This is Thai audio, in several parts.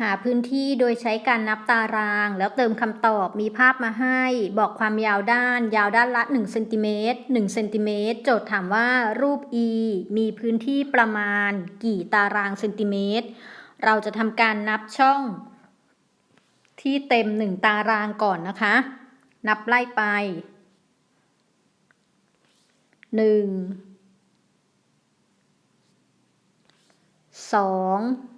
หาพื้นที่โดยใช้การนับตาราง แล้วเติมคำตอบมีภาพมาให้ บอกความยาวด้าน ยาวด้านละ1เซนติเมตร1เซนติเมตรโจทย์ถามว่ารูป e มีพื้นที่ประมาณ กี่ตารางเซนติเมตร เราจะทำการนับช่อง ที่เต็ม 1 ตารางก่อนนะคะ นับไล่ไป 1 2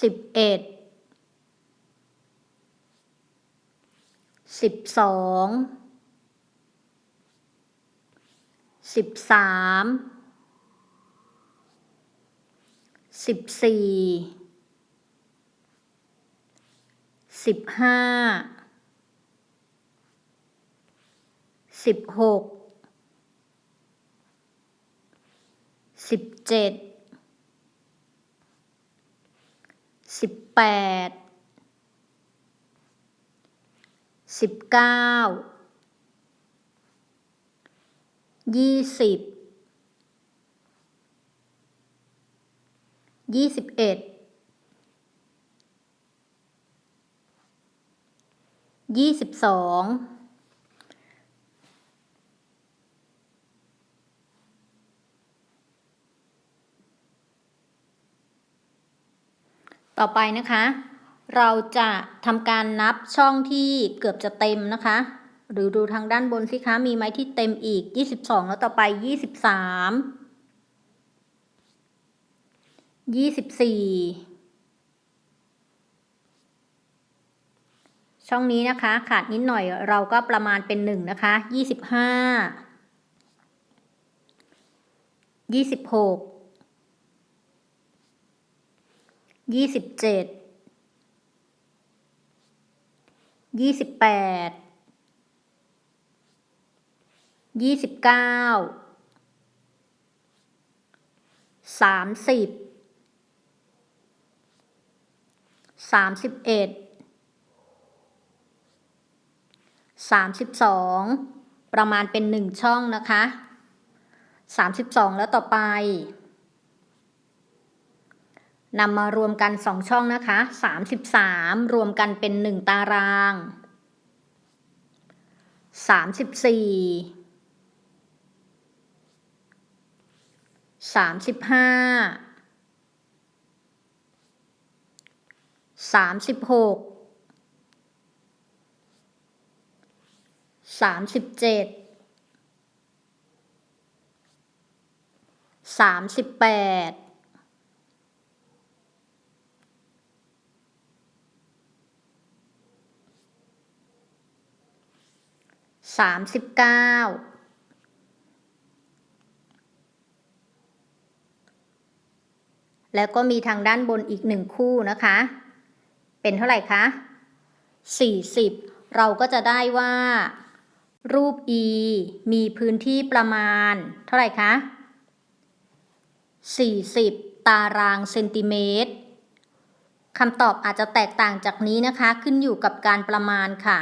สิบเอ็ดสิบสองสิบสามสิบสี่สิบห้าสิบหกสิบเจ็ด สิบแปดสิบเก้ายี่สิบยี่สิบเอ็ดยี่สิบสอง ต่อไปนะคะ เราจะทำการนับช่องที่เกือบจะเต็มนะคะ หรือดูทางด้านบนสิคะ มีไหมที่เต็มอีก 22 แล้วต่อไป 23 24 ช่องนี้นะคะ ขาดนิดหน่อยเราก็ประมาณเป็น 1 นะคะ 25 26 ยี่สิบเจ็ด ยี่สิบแปด ยี่สิบเก้า สามสิบ สามสิบเอ็ด สามสิบสอง ประมาณเป็นหนึ่งช่องนะคะ สามสิบสองแล้วต่อไป นำมารวมกันสองช่องนะคะสามสิบสามรวมกันเป็นหนึ่งตารางสามสิบ สามสิบเจ็ดสามสิบแปดสามสิบเก้าแล้วก็มีทางด้านบนอีกหนึ่งคู่นะคะ เป็นเท่าไหร่คะสี่สิบเราก็จะได้ว่า รูป E มีพื้นที่ประมาณ เท่าไหร่คะ40ตารางเซนติเมตรคำตอบอาจจะแตกต่างจากนี้นะคะ ขึ้นอยู่กับการประมาณค่ะ